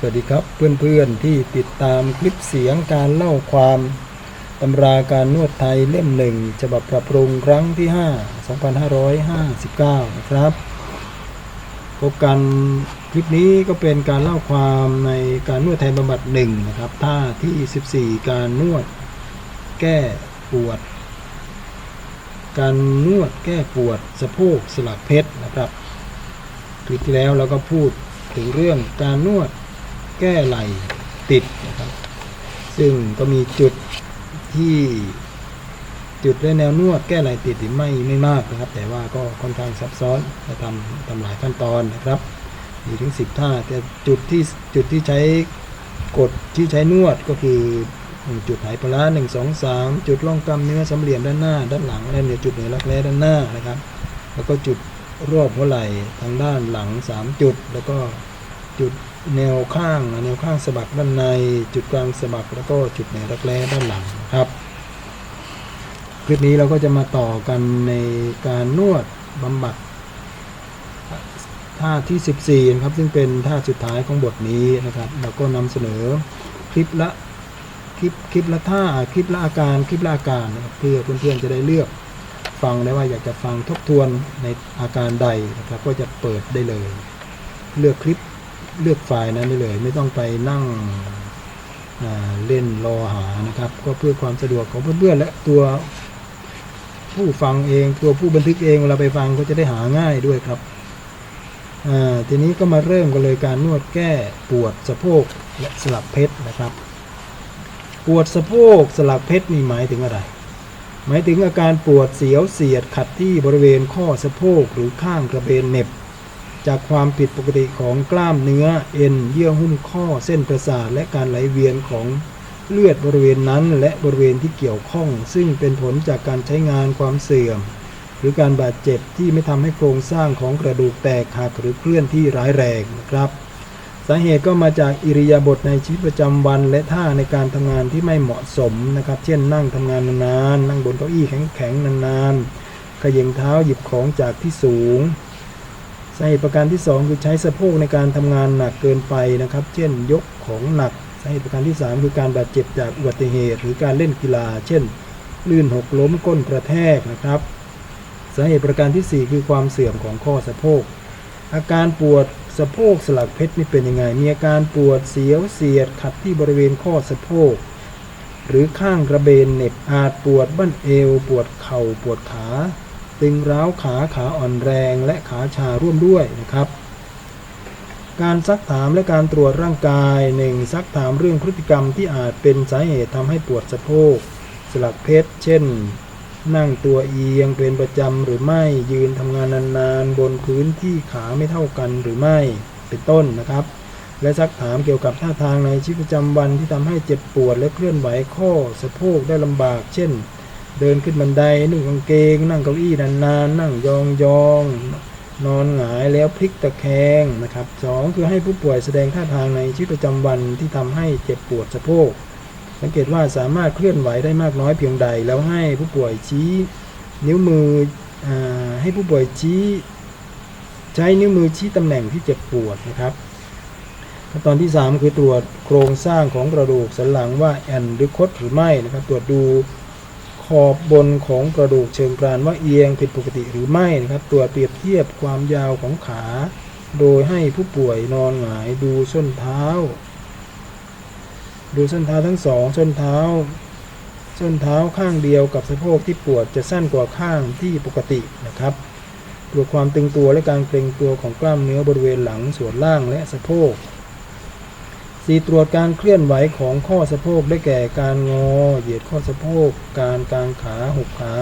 สวัสดีครับเพื่อนๆที่ติดตามคลิปเสียงการเล่าความตำราการนวดไทยเล่มหนึ่งฉบับปรับปรุงครั้งที่ 5 2559 นะครับพบกันคลิปนี้ก็เป็นการเล่าความในการนวดไทยบำบัดหนึ่งนะครับท่าที่ 14 การนวดแก้ปวด การนวดแก้ปวดสะโพกสลักเพชรนะครับ คลิปที่แล้วเราก็พูดถึงเรื่องการนวด แก้ไหลติดนะครับ ซึ่งก็มีจุดที่จุดและแนวนวดแก้ไหลติดไม่ไม่มากนะครับ แต่ว่าก็ค่อนข้างซับซ้อนจะทำทำหลายขั้นตอนนะครับมีถึง 10 ท่า แต่จุดที่จุดที่ใช้กดที่ใช้นวดก็คือจุดไหปลาร้าหนึ่งสองสามจุดร่องกล้ามเนื้อสามเหลี่ยมด้านหน้า ด้านหลังและเนี่ยจุดเหนือรักแร้ด้านหน้านะครับ แล้วก็จุดรอบหัวไหล่ทางด้านหลัง 3 จุด แล้วก็จุด แนวข้างแนวข้างสะบักด้านใน จุดกลางสะบักแล้วก็จุดเหนือรักแร้ด้านหลังครับคลิปนี้เราก็จะมาต่อกันในการนวดบำบัดท่าที่ 14นะครับซึ่งเป็นท่าสุดท้ายของบทนี้นะครับเราก็นำเสนอคลิปละคลิปคลิปละท่าคลิปละอาการคลิปละอาการนะครับเพื่อเพื่อนๆจะได้เลือกฟังได้ว่าอยากจะฟังทบทวนในอาการใดนะครับก็จะเปิดได้เลย เลือกคลิป เลือกไฟล์นั้นได้เลย ไม่ต้องไปนั่งเล่นรอหานะครับ ก็เพื่อความสะดวกของเพื่อนๆและตัวผู้ฟังเองตัวผู้บันทึกเองเวลาไปฟังก็จะได้หาง่ายด้วยครับทีนี้ก็มาเริ่มกันเลยการนวดแก้ปวดสะโพกและสลักเพชรนะครับ ปวดสะโพกสลักเพชรนี่หมายถึงอะไร หมายถึงอาการปวดเสียวเสียดขัดที่บริเวณข้อสะโพกหรือข้างกระเบนเน็บ จากความผิดปกติของกล้ามเนื้อเอ็นเยื่อหุ้มข้อเส้นประสาทและการไหลเวียนของเลือดบริเวณนั้น และบริเวณที่เกี่ยวข้อง ซึ่งเป็นผลจากการใช้งานความเสื่อม หรือการบาดเจ็บที่ไม่ทำให้โครงสร้างของกระดูกแตกหักหรือเคลื่อนที่ร้ายแรงนะครับสาเหตุก็มาจากอิริยาบถในชีวิตประจำวัน และท่าในการทำงานที่ไม่เหมาะสมนะครับ เช่นนั่งทำงานนานๆนั่งบนเก้าอี้แข็งๆนานๆขย่งเท้าหยิบของจากที่สูง สาเหตุประการที่ 2 คือใช้สะโพกในการทำงานหนักเกินไปนะครับ เช่นยกของหนักสาเหตุประการที่ 3 คือการบาดเจ็บจากอุบัติเหตุ หรือการเล่นกีฬา เช่น ลื่นหกล้มก้นกระแทกนะครับสาเหตุประการทีสี่4 คือความเสื่อมของข้อสะโพก อาการปวดสะโพกสลักเพชรนี่เป็นยังไง มีอาการปวดเสียวเสียดขัดที่บริเวณข้อสะโพก หรือข้างกระเบนเหน็บอาจปวดบั้นเอว ปวดเข่าปวดขา ตึงร้าวขาขาอ่อนแรงและขาชาร่วมด้วยนะครับ การซักถามและการตรวจร่างกายหนึ่งซักถามเรื่องพฤติกรรมที่อาจเป็นสาเหตุทำให้ปวดสะโพกสลักเพชรเช่น นั่งตัวเอียงเป็นประจำหรือไม่ยืนทำงานนานๆ บนพื้นที่ขาไม่เท่ากันหรือไม่เป็นต้นนะครับ และซักถามเกี่ยวกับท่าทางในชีวิตประจำวันที่ทำให้เจ็บปวดและเคลื่อนไหวข้อสะโพกได้ลำบาก เช่น เดินขึ้นบันไดนุ่งกางเกง นั่งเก้าอี้นานๆนั่งยองๆนอนหงายแล้วพลิกตะแคงนะครับสองคือให้ผู้ป่วยแสดงท่าทางในชีวิตประจำวันที่ทำให้เจ็บปวดสะโพก สังเกตว่าสามารถเคลื่อนไหวได้มากน้อยเพียงใด แล้วให้ผู้ป่วยชี้นิ้วมืออให้ผู้ป่วยชี้ใช้นิ้วมือชี้ตำแหน่งที่เจ็บปวดนะครับขั้นตอนที่ 3 คือตรวจโครงสร้างของกระดูกสันหลังว่าแอนหรือคดหรือไม่นะครับ ตรวจดู ขอบบนของกระดูกเชิงกรานว่าเอียงผิดปกติหรือไม่นะครับตรวเปรียบเทียบความยาวของขา โดยให้ผู้ป่วยนอนหงายดูส้นเท้า ดูส้นเท้าทั้งสองส้นเท้า ส้นเท้าข้างเดียวกับสะโพกที่ปวดจะสั้นกว่าข้างที่ปกตินะครับตรวจความตึงตัวและการเกร็งตัวของกล้ามเนื้อบริเวณหลังส่วนล่างและสะโพก 4. ตรวจการเคลื่อนไหวของข้อสะโพกได้แก่การงอ เหยียดข้อสะโพก การกางขาหุบขา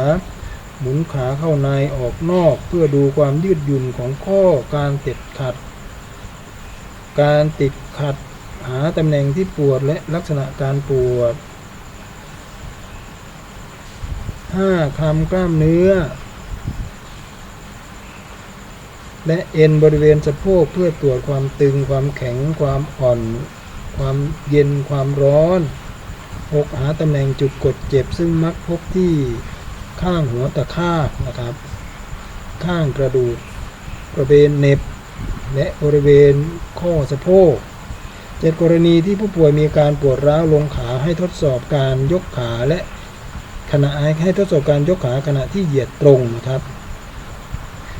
หมุนขาเข้าในออกนอก เพื่อดูความยืดหยุ่นของข้อการติดขัด การติดขัดหาตำแหน่งที่ปวดและลักษณะการปวด 5. คำกล้ามเนื้อ และเอ็นบริเวณสะโพกเพื่อตรวจความตึงความแข็งความอ่อน ความเย็นความร้อน 6. หาตำแหน่งจุดกดเจ็บ ซึ่งมักพบที่ข้างหัวตะคากนะครับ ข้างกระดูกกระเบนเน็บ และบริเวณข้อสะโพกเจ็ดกรณีที่ผู้ป่วยมีอาการปวดร้าวลงขาให้ทดสอบการยกขาและขณะให้ทดสอบการยกขาขณะที่เหยียดตรงนะครับ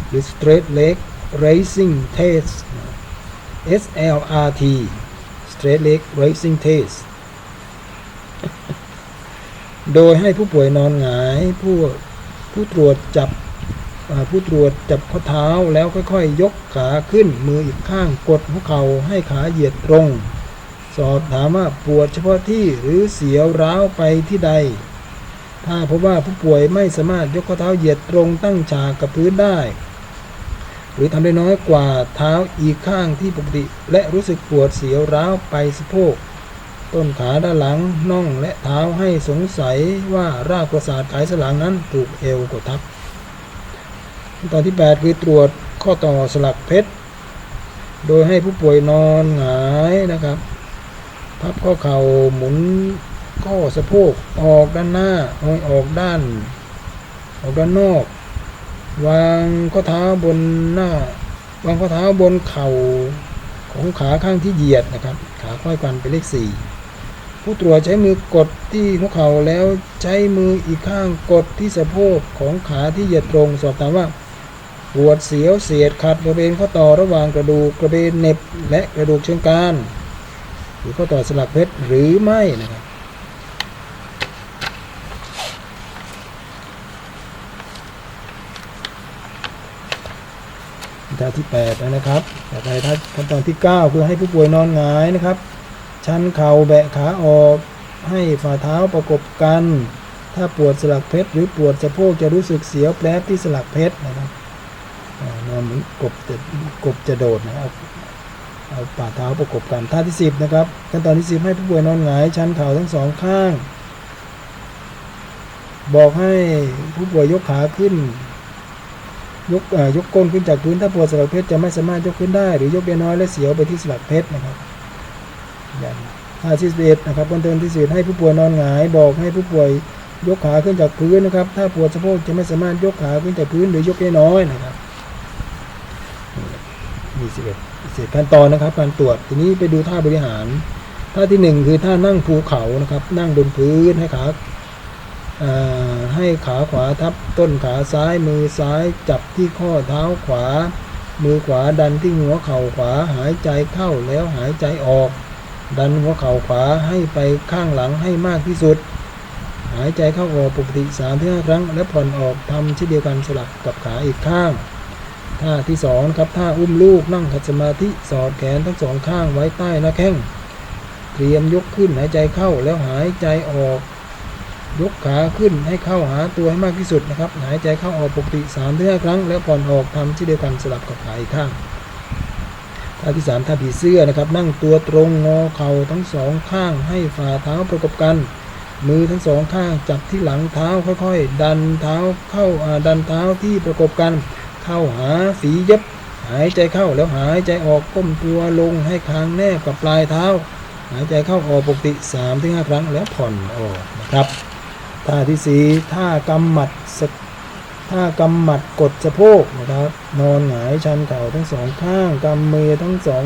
หรือ straight leg raising test SLRT straight leg raising test โดยให้ผู้ป่วยนอนหงาย ผู้ผู้ตรวจจับผู้ตรวจจับข้อเท้าแล้วค่อยๆยกขาขึ้นมืออีกข้างกดหัวเข่าให้ขาเหยียดตรง สอบถามว่าปวดเฉพาะที่หรือเสียวร้าวไปที่ใด ถ้าพบว่าผู้ป่วยไม่สามารถยกข้อเท้าเหยียดตรงตั้งฉากกับพื้นได้ หรือทำได้น้อยกว่าเท้าอีกข้างที่ปกติ และรู้สึกปวดเสียวร้าวไปสะโพก ต้นขาด้านหลังน่องและเท้าให้สงสัยว่ารากประสาทไขสลังนั้นถูกเอวกดทับตอนที่ 8 คือตรวจข้อต่อสลักเพชร โดยให้ผู้ป่วยนอนหงายนะครับพับข้อเข่าหมุนข้อสะโพกออกด้านหน้าออกด้าน ออกด้านนอก วางข้อเท้าบนหน้า วางข้อเท้าบนเข่าของขาข้างที่เหยียดนะครับ ขาค่อยกันเป็นเลขสี่ผู้ตรวจใช้มือกดที่หัวเข่าแล้วใช้มืออีกข้างกดที่สะโพกของขาที่เหยียดตรง สอบถามว่าปวดเสียวเสียดขัดบริเวณข้อต่อระหว่างกระดูกกระเบนเน็บและกระดูกเชิงกรานหรือข้อต่อสลักเพชรหรือไม่นะครับ ขั้นตอนที่8แล้วนะครับต่อไปขั้นตอนที่ 9 คือให้ผู้ป่วยนอนหงายนะครับ ชันเข่าแบะขาออก ให้ฝ่าเท้าประกบกัน ถ้าปวดสลักเพชรหรือปวดสะโพกจะรู้สึกเสียวแปรบที่สลักเพชรนะครับนอนเหมือนกบจะกบจะโดดนะครับเอาฝ่าเท้าประกบกันท่าที่ 10 นะครับขั้นตอนที่ 10 ให้ผู้ป่วยนอนหงายชันเข่าทั้งสองข้าง บอกให้ผู้ป่วยยกขาขึ้น ยกเอ่อยกก้นขึ้นจากพื้นถ้าปวดสลักเพชรจะไม่สามารถยกขึ้นได้หรือยกได้น้อยและเสียวไปที่สลักเพชรนะครับอย่างท่าที่สิบเอ็ดนะครับขั้นตอนที่สิบให้ผู้ป่วยนอนหงายบอกให้ผู้ป่วยยกขาขึ้นจากพื้นนะครับ ถ้าปวดสะโพกจะไม่สามารถยกขาขึ้นจากพื้นหรือยกได้น้อยนะครับมีสิบเอ็ดสิบขั้นตอนนะครับ การตรวจทีนี้ไปดูท่าบริหารท่าที่หนึ่งคือท่านั่งภูเขานะครับ นั่งบนพื้นให้ขา ให้ขาขวาทับต้นขาซ้ายมือซ้ายจับที่ข้อเท้าขวา มือขวาดันที่หัวเข่าขวาหายใจเข้าแล้วหายใจออก ดันหัวเข่าขวาให้ไปข้างหลังให้มากที่สุด หายใจเข้าออกปกติ3าถึงห้าครั้ง และผ่อนออกทำเช่นเดียวกันสลับกับขาอีกข้างท่าที่สองครับท่าอุ้มลูกนั่งขัดสมาธิสอดแขนทั้งสองข้างไว้ใต้หน้าแข้งเตรียมยกขึ้นหายใจเข้าแล้วหายใจออก ยกขาขึ้นให้เข้าหาตัวให้มากที่สุดนะครับ หายใจเข้าออกปกติ3ามถึงห้าครั้ง แล้วผ่อนออกทำเช่เดียวกันสลับกับขาอีกข้างท่าที่3ท่าผีเสื้อนะครับ นั่งตัวตรงงอเข่าทั้งสองข้างให้ฝ่าเท้าประกบกัน มือทั้งสองข้างจับที่หลังเท้าค่อยๆ ดันเท้าเข้าอ่าดันเท้าที่ประกบกัน เข้าหาฝีเย็บหายใจเข้าแล้วหายใจออกก้มตัวลงให้คางแนบกับปลายเท้า หายใจเข้าออกปกติ3-5ครั้งแล้วผ่อนออกนะครับ ท่าที่สี่ท่ากำหมัดสะท่ากำหมัดกดสะโพกนะครับ นอนหงายชันเข่าทั้งสองข้างกำมือทั้งสอง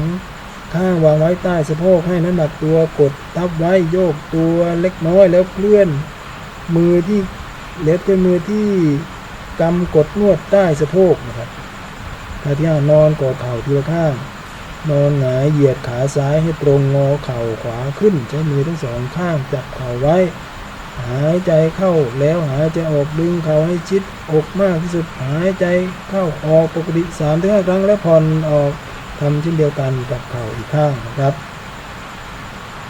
ข้างวางไว้ใต้สะโพกให้น้ำหนักตัวกดทับไว้โยกตัวเล็กน้อยแล้วเคลื่อน มือที่เล็บเป็นมือที่กำกดนวดใต้สะโพกนะครับท่าที่ห้านอนกอดเข่าทีละข้าง นอนหงายเหยียดขาซ้ายให้ตรงงอเข่าขวาขึ้นใช้มือทั้งสองข้างจับเข่าไว้ หายใจเข้าแล้วหายใจออกดึงเข่าให้ชิดอกมากที่สุดหายใจเข้าออกปกติ3าถึงห้าครั้งแล้วผ่อนออกทำเช่นเดียวกันกับเข่าอีกข้างนะครับ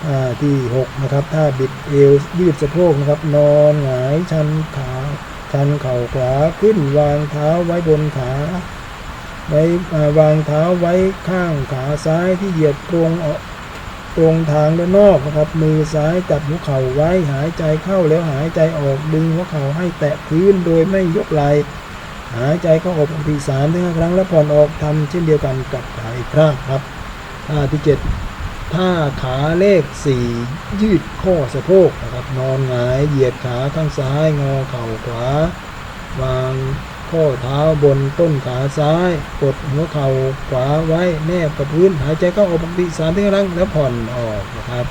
ท่าที่ 6 นะครับท่าบิดเอวยืดสะโพกนะครับ นอนหงายชันขาชันเข่าขวาขึ้นวางเท้าไว้บนขาไว้วางเท้าไว้ข้างขาซ้ายที่เหยียดตรงออก ตรงทางด้านนอกนะครับ มือซ้ายจับหัวเข่าไว้หายใจเข้าแล้วหายใจออกดึงหัวเข่าให้แตะพื้นโดยไม่ยกไหล่หายใจเข้าออกปกติสามถึงห้าครั้งแล้วผ่อนออกทำเช่นเดียวกันกับขาอีกครั้งครับท่าที่เจ็ดท่าขาเลขสี่ยืดข้อสะโพกนะครับนอนหงายเหยียดขาข้างซ้าย งอเข่าขวาวาง ข้อเท้าบนต้นขาซ้าย กดหัวเข่าขวาไว้แนบกับพื้น หายใจเข้าออกปกติสามครั้งแล้วผ่อนออกนะครับ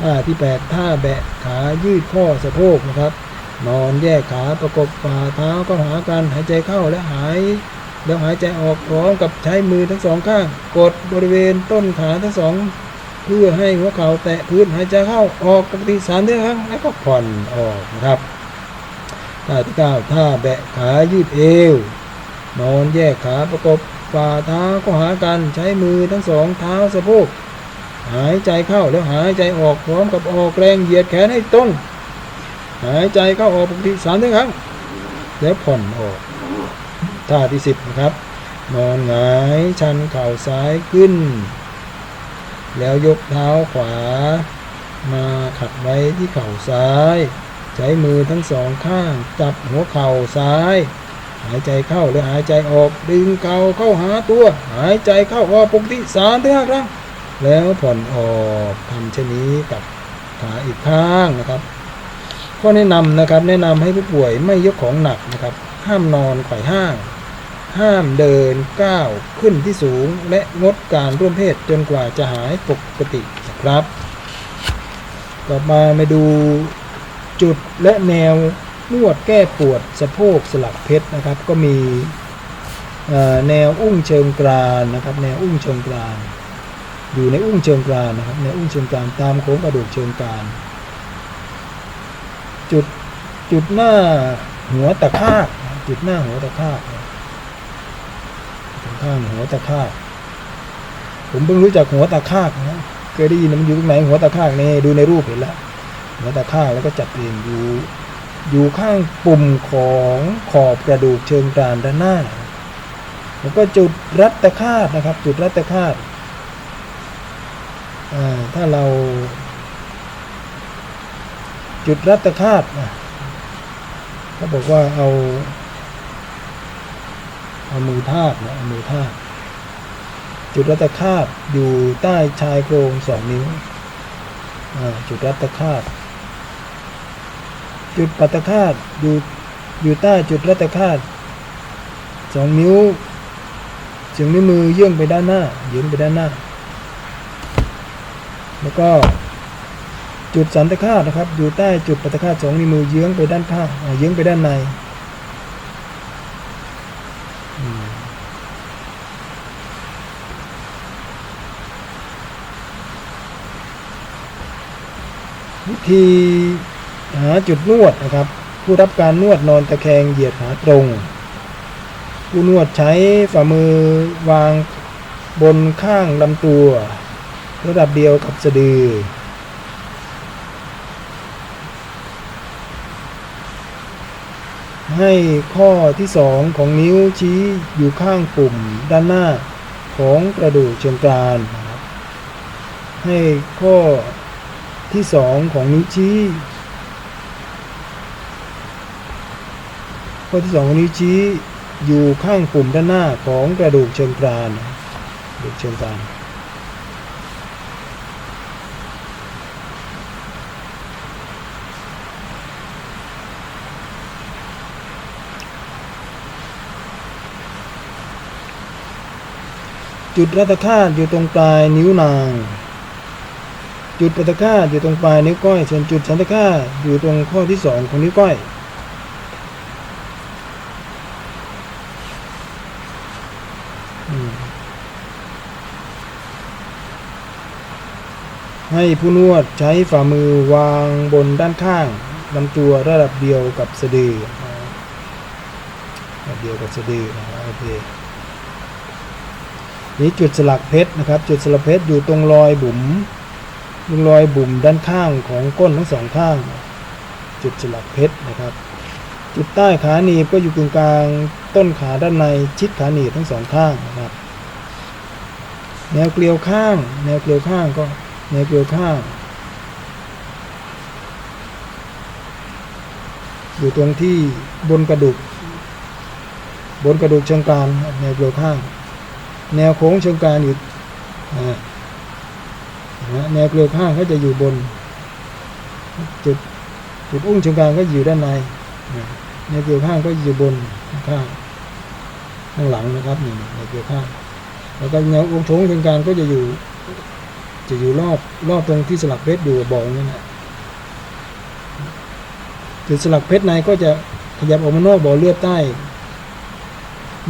ท่าที่แปดท่าแบะขายืดข้อสะโพกนะครับ นอนแยกขาประกบฝ่าเท้าก็หากันหายใจเข้าและหายแล้วหายใจออกพร้อมกับใช้มือทั้งสองข้าง กดบริเวณต้นขาทั้งสองเพื่อให้หัวเข่าแตะพื้นหายใจเข้าออกปกติสามครั้งแล้วก็ผ่อนออกนะครับ ท่าที่เก้าท่าแบะขายืดเอว นอนแยกขาประกบฝ่าเท้าก็หากันใช้มือทั้งสองเท้าสะโพกหายใจเข้าแล้วหายใจออกพร้อมกับออกแรงเหยียดแขนให้ตรงหายใจเข้าออกปกติสามครั้งแล้วผ่อนออกท่าที่สิบนะครับ นอนหงายชันเข่าซ้ายขึ้น แล้วยกเท้าขวา มาขัดไว้ที่เข่าซ้าย ใช้มือทั้งสองข้าง จับหัวเข่าซ้าย หายใจเข้าและหายใจออกดึงเข่าเข้าหาตัว หายใจเข้าออกปกติสามถึงห้าครั้งแล้วผ่อนออกทำเช่นนี้กับขาอีกข้างนะครับข้อแนะนำนะครับแนะนำให้ผู้ป่วยไม่ยกของหนักนะครับ ห้ามนอนไขว่ห้าง ห้ามเดินก้าวขึ้นที่สูง และงดการร่วมเพศจนกว่าจะหายปกตินะครับ ต่อมามาดู จุดและแนวนวดแก้ปวดสะโพกสลักเพชรนะครับ ก็มีแนวอุ้งเชิงกรานนะครับ แนวอุ้งเชิงกราน อยู่ในอุ้งเชิงกรานนะครับ แนวอุ้งเชิงกรานตามโค้งกระดูกเชิงกราน จุดจุดหน้าหัวตะคากจุดหน้าหัวตะคากข้างหัวตะคากผมเพิ่งรู้จักหัวตะคากนะเคยได้ยินมันอยู่ตรงไหนหัวตะคากนี่ดูในรูปเห็นแล้ว หัวตะคาแล้วก็จับเองอยู่อยู่ข้างปุ่มของขอบกระดูกเชิงกรานด้านหน้า แล้วก็จุดรัดตะคาดนะครับ จุดรัดตะคาดถ้าเรา จุดรัดตะคาดนะเขาบอกว่าเอาเอามือทาบนะเอามือทาบจุดรัดตะคาดอยู่ใต้ชายโครงสองนิ้วจุดรัดตะคาด จุดปัตตะคาดอยู่อยู่ใต้จุดรัตะคาดสองนิ้วเสียงนิ้วมือเยื่องไปด้านหน้าเยื่องไปด้านหน้า แล้วก็จุดสันตะคาตนะครับ อยู่ใต้จุดปัตตะคาตสองนิ้วมือเยื้องไปด้านข้างอ่าเยื้องไปด้านในวิธี หาจุดนวดนะครับ ผู้รับการนวดนอนตะแคงเหยียดขาตรง ผู้นวดใช้ฝ่ามือวางบนข้างลำตัว ระดับเดียวกับสะดือ ให้ข้อที่สองของนิ้วชี้อยู่ข้างปุ่มด้านหน้าของกระดูกเชิงกรานให้ข้อที่สองของนิ้วชี้ ข้อที่สององนิ้วชี้อยู่ข้างปุ่มด้านหน้าของกระดูกเชิงกรานกระดูกเชิงกรานจุดรัตคาตอยู่ตรงปลายนิ้วนาง จุดปัตคาตอยู่ตรงปลายนิ้วก้อย ส่วนจุดสันตคาตอยู่ตรงข้อที่สองของนิ้วก้อย ให้ผู้นวดใช้ฝ่ามือวางบนด้านข้างลำตัวระดับเดียวกับสะดือระดับเดียวกับสะดือนะครับโอเคนี่จุดสลักเพชรนะครับ จุดสลักเพชรอยู่ตรงรอยบุ๋มตรงรอยบุ๋มด้านข้างของก้นทั้งสองข้าง จุดสลักเพชรนะครับ จุดใต้ขาหนีบก็อยู่ตรงกลางต้นขาด้านในชิดขาหนีบทั้งสองข้างนะครับ แนวเกลียวข้าง แนวเกลียวข้างก็ แนวเกลียวข้างอยู่ตรงที่บนกระดูก บนกระดูกเชิงกรานครับแนวเกลียวข้างแนวโค้งเชิงกรานอยู่นะแนวเกลียวข้างก็จะอยู่บน จุดจุดอุ้งเชิงกรานก็อยู่ด้านในนะแนวเกี่ยวข้างก็อยู่บนข้างข้างหลังนะครับนี่แนวเกี่ยวข้างแล้วก็แนวองค์โถงเชิงกรานก็จะอยู่ จะอยู่รอบรอบตรงที่สลักเพชรอยู่บอกนั่นแหละจุดสลักเพชรในก็จะขยับออกมานอกบ่อเลือดใต้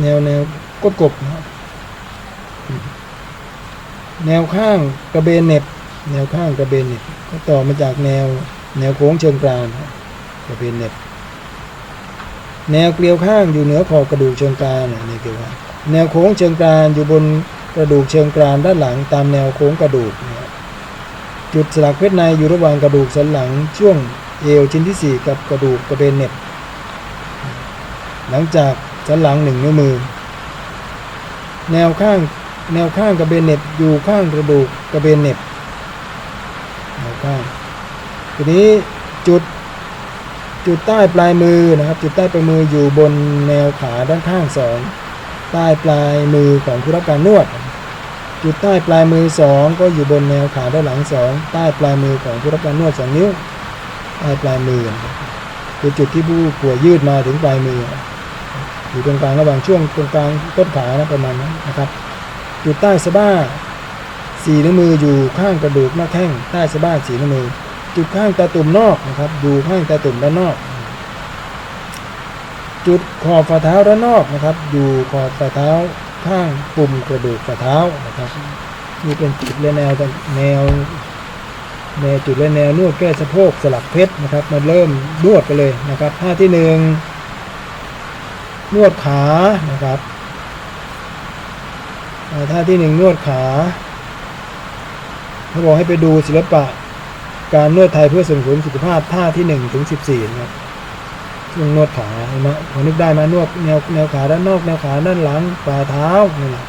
แนวแนวก้นกบนะครับแนวข้างกระเบนเน็บ แนวข้างกระเบนเน็บก็ต่อมาจากแนวแนวโค้งเชิงกรานะกระเบนเน็บแนวเกลียวข้างอยู่เหนือขอบกระดูกเชิงกรานเนี่ยนี่คือว่าแนวโค้งเชิงกรานอยู่บน กระดูกเชิงกรานด้านหลังตามแนวโค้งกระดูกนะครับจุดสลักเพชรในอยู่ระหว่างกระดูกสันหลังช่วงเอวชิ้นที่สี่กับกระดูกกระเบนเน็บหลังจากสันหลังหนึ่งนิ้วมือ แนวข้างแนวข้างกระเบนเน็บอยู่ข้างกระดูกกระเบนเน็บแนวข้างทีนี้จุดจุดใต้ปลายมือนะครับ จุดใต้ปลายมืออยู่บนแนวขาด้านข้างสอง ใต้ปลายมือของผู้รับการนวด จุดใต้ปลายมือสองก็อยู่บนแนวขาด้านหลังสองใต้ปลายมือของผู้รับการนวดสองนิ้ว ใต้ปลายมือคือจุดที่ผู้ป่วยยืดมาถึงปลายมือ อยู่ตรงกลางระหว่างช่วงตรงกลางต้นขานะประมาณนั้นนะครับจุดใต้สะบ้าสี่นิ้วมืออยู่ข้างกระดูกหน้าแข้งใต้สะบ้าสี่นิ้วมือ จุดข้างตาตุ่มนอกนะครับอยู่ข้างตาตุ่มด้านนอก จุดขอบฝ่าเท้าด้านนอกนะครับ อยู่ขอบฝ่าเท้าข้างปุ่มกระดูกฝ่าเท้านะครับนี่เป็นจุดและแนวแนวแนวจุดและแนวนวดแก้สะโพกสลักเพชรนะครับ มาเริ่มนวดกันเลยนะครับท่าที่หนึ่งนวดขานะครับท่าที่หนึ่งนวดขาเขาบอกให้ไปดูศิลปะการนวดไทยเพื่อส่งเสริมสุขภาพท่าที่หนึ่งถึงสิบสี่นะครับ นวดขาเห็นไหมพอนึกได้ไหมนวดแนวแนวขาด้านนอกแนวขาด้านหลังฝ่าเท้านี่แหละ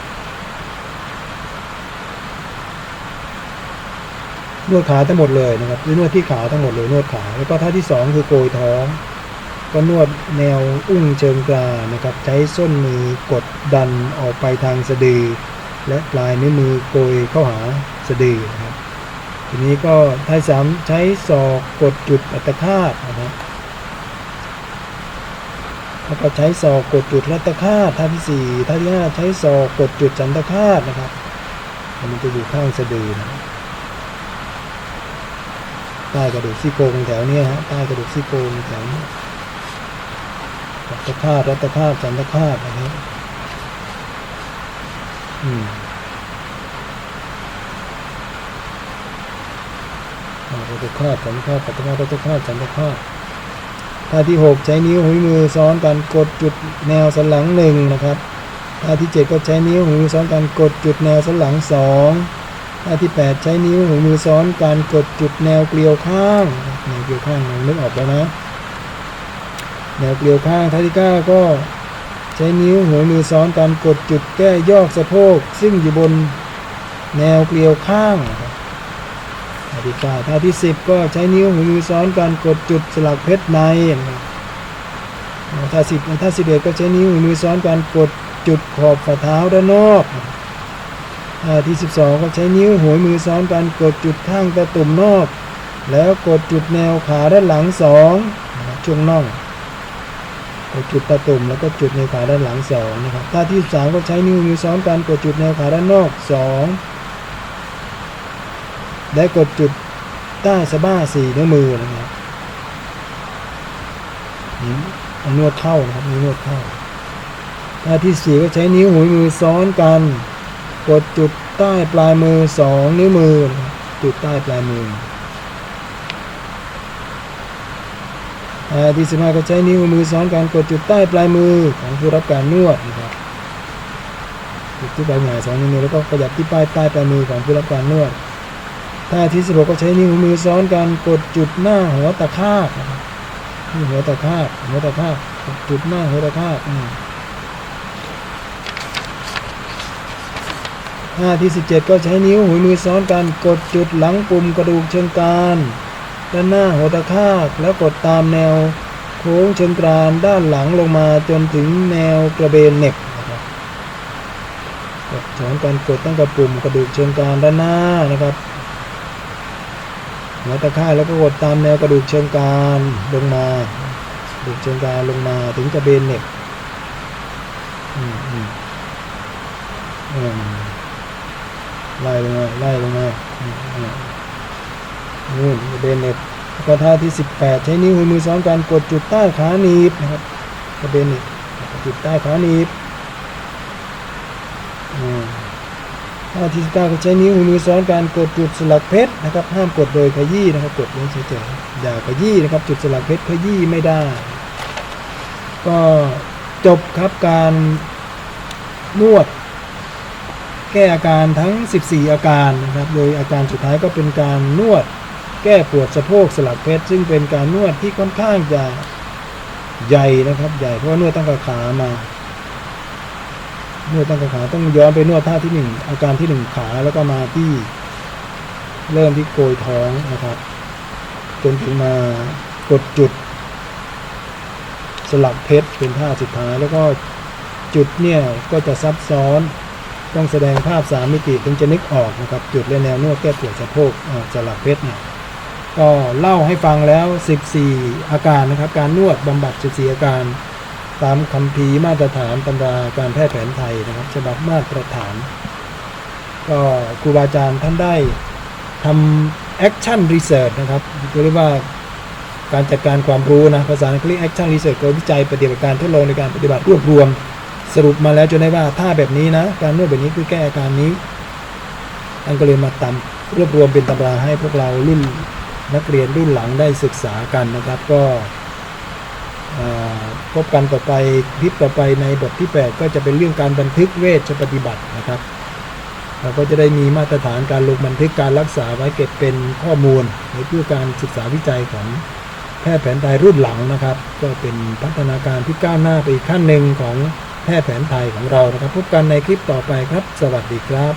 นวดขาทั้งหมดเลยนะครับหรือนวดที่ขาทั้งหมดเลยนวดขา แล้วก็ท่าที่สองคือโกยท้อง ก็นวดแนวอุ้งเชิงกรานนะครับ ใช้ส้นมือกดดันออกไปทางสะดือ และปลายนิ้วมือโกยเข้าหาสะดือนะครับทีนี้ก็ท่าที่สามใช้ศอกกดจุดอัตคาตนะครับ แล้วก็ใช้ศอกกดจุดรัตคาตท่าที่สี่ท่าที่ห้าใช้ศอกกดจุดจันทคาตนะครับ มันจะอยู่ข้างสะดือนะใต้กระดูกซี่โครงแถวเนี้ยฮะใต้กระดูกซี่โครงแถวนี้รัตคาตรัตคาตจันทคาตอันนี้อืมอ่ารัตคาตจันทคาตรัตคาตรัตคาตจันทคาต ท่าที่หกใช้นิ้วหุยมือซ้อนกันกดจุดแนวสันหลังหนึ่งนะครับท่าที่เจ็ดก็ใช้นิ้วหุยมือซ้อนกันกดจุดแนวสันหลังสองท่าที่แปดใช้นิ้วหุยมือซ้อนกันกดจุดแนวเกลียวข้างแนวเกลียวข้างนึกออกแล้วนะแนวเกลียวข้างท่าที่เก้าก็ใช้นิ้วหัวมือซ้อนกันกดจุดแก้ยอกสะโพกซึ่งอยู่บนแนวเกลียวข้างนะครับ ท่าที่9ท่าที่ 10 ก็ใช้นิ้วมือซ้อนการกดจุดสลักเพชรในท่า10ท่า11 ก็ใช้นิ้วมือซ้อนการกดจุดขอบฝ่าเท้าด้านนอกท่าที่ 12 ก็ใช้นิ้วหัวมือซ้อนการกดจุดข้างตะตุ่มนอก แล้วกดจุดแนวขาด้านหลัง2ช่วงน่องกดจุดตะตุ่มแล้วก็จุดแนวขาด้านหลัง2นะครับท่าที่ 3 ก็ใช้นิ้วมือซ้อนการกดจุดแนวขาด้านนอก 2 ได้กดจุดใต้สะบ้าสี่นิ้วมือนะครับนี่นวดเข้านะครับนี่นวดเข้าท่าที่สี่ก็ใช้นิ้วหัวมือซ้อนกัน กดจุดใต้ปลายมือสองนิ้วมือ จุดใต้ปลายมือท่าที่สิบห้าก็ใช้นิ้วมือซ้อนกันกดจุดใต้ปลายมือของผู้รับการนวดนะครับจุดที่ปลายมือสองนิ้วมือแล้วก็ขยับที่ปลายใต้ปลายมือของผู้รับการนวด ท่าที่สิบหกก็ใช้นิ้วมือซ้อนกันกดจุดหน้าหัวตะคาบนี่หัวตะคาบหัวตะคาบกจุดหน้าหัวตะคาบท่าที่สิบเจ็ดก็ใช้นิ้วหัวมือซ้อนกันกดจุดหลังปุ่มกระดูกเชิงกรานด้านหน้าหัวตะคาบแล้วกดตามแนวโค้งเชิงกรานด้านหลังลงมาจนถึงแนวกระเบนเหน็บนะครับกดสอนการกดตั้งแต่ปุ่มกระดูกเชิงกรานด้านหน้านะครับ หัวตะคาบแล้วก็กดตามแนวกระดูกเชิงกรานลงมาดูดเชิงกรานลงมาถึงกระเบนเหน็บไล่ลงมาไล่ลงมานู่นกระเบนเหน็บแล้วก็ท่าที่ 18 ใช้นิ้วมือซ้อมกันกดจุดใต้ขาหนีบนะครับกระเบนเหน็บจุดใต้ขาหนีบอืม ท่าที่สิบเก้าก็ใช้นิ้วมือซ้อนการกดจุดสลักเพชรนะครับ ห้ามกดโดยขยี้นะครับ กดไว้เฉยๆอย่าขยี้นะครับ จุดสลักเพชรขยี้ไม่ได้ ก็จบครับการนวด แก้อาการทั้ง 14 อาการนะครับ โดยอาการสุดท้ายก็เป็นการนวด แก้ปวดสะโพกสลักเพชรซึ่งเป็นการนวดที่ค่อนข้างจะใหญ่นะครับ ใหญ่เพราะว่านวดตั้งแต่ขามา นวดตั้งแต่ขาต้องย้อนไปนวดท่าที่หนึ่งอาการที่หนึ่งขาแล้วก็มาที่ เริ่มที่โกยท้องนะครับ จนถึงมากดจุด สลักเพชรเป็นท่าสุดท้าย แล้วก็จุดเนี่ยก็จะซับซ้อนต้องแสดงภาพสามมิติถึงจะนึกออกนะครับ จุดและแนว นวดแก้ปวดสะโพกสลักเพชรเนี่ยก็เล่าให้ฟังแล้ว 14 อาการนะครับ การนวดบำบัด 14 อาการ ตามคำพีร์มาตรฐานตำราการแพทย์แผนไทยนะครับฉบับมาตรฐาน ก็ครูบาอาจารย์ท่านได้ทำ action research นะครับเรียกว่าการจัดการความรู้นะภาษาอังกฤษ action research ก็วิจัยปฏิบัติการทดลองในการปฏิบัติรวบรวม สรุปมาแล้วจนได้ว่าถ้าแบบนี้นะ การนวดแบบนี้คือแก้อาการนี้ท่านก็เลยมาตำรวบรวมเป็นตำราให้พวกเรารุ่นนักเรียนรุ่นหลังได้ศึกษากันนะครับ ก็ พบกันต่อไปคลิปต่อไปในบทที่ 8 ก็จะเป็นเรื่องการบันทึกเวชปฏิบัตินะครับเราก็จะได้มีมาตรฐานการลงบันทึกการรักษาไว้เก็บเป็นข้อมูลในเพื่อการศึกษาวิจัยของแพทย์แผนไทยรุ่นหลังนะครับ ก็เป็นพัฒนาการที่ก้าวหน้าไปอีกขั้นหนึ่งของแพทย์แผนไทยของเรานะครับ พบกันในคลิปต่อไปครับ สวัสดีครับ